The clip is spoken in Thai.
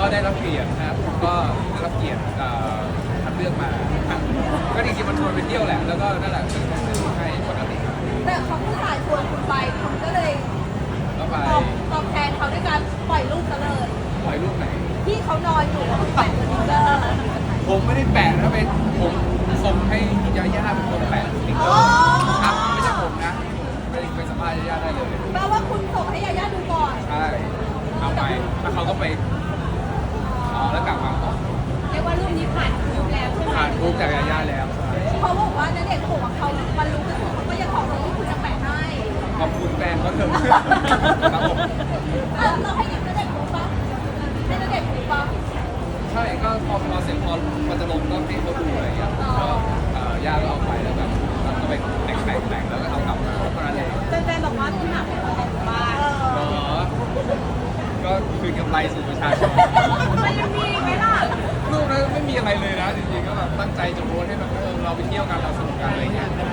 ก็ได้รับเกียรตินะครับก็ได้รับเกียรติเอ่อคัดเลือกมาครับก็จริงๆมันชวนไปเที่ยวแหละแล้วก็นั่นแหละเป็นเป็นให้ปกติครับแต่เขาผู้ชายชวนคุณไปคุณก็เลยก็ไปตอบตอบแทนเขาด้วยการปล่อยรูปซะเลย ปล่อยรูปไหน ที่เขานอนอยู่แปะสติ๊กเกอร์ผมไม่ได้แปะนะเป็นผมส่งให้ยาย่าเป็นคนแปะสติ๊กเกอร์ครับไม่ใช่ผมนะไปไปสัมภาษณ์ยาย่าได้เลย แปลว่าคุณส่งให้ยาย่าดูก่อน ใช่เอาไปแล้วเขาก็ไป ณเดชน์เขาบอกว่าเขาบรรลุกระสุนเขาก็ยังขอลงที่คุณจะแปะให้ขอบคุณแฟนเขาเถอะครับผมเออเราให้ณเดชน์รู้ปะให้ณเดชน์รู้ปะใช่ก็พอพอเสร็จพอมันจะลงก็ให้เขาดูอะไรอย่างเงี้ยก็เอ่อย่าก็เอาไปแล้วแบบแล้วก็ไปแต่งแต่งแต่งแล้วก็เอากลับมาเท่านั้นเองแฟนๆบอกว่าคุณหนักเป็นคนแต่งบ้านเหรอก็คือกำไรสู่ประชาชน มันยังมีไหมล่ะ รูปนั้นไม่มีอะไรเลยนะจริงๆก็แบบตั้งใจจะโพสให้แบบเออเราไปเที่ยวกันเราส อะไรเงี้ย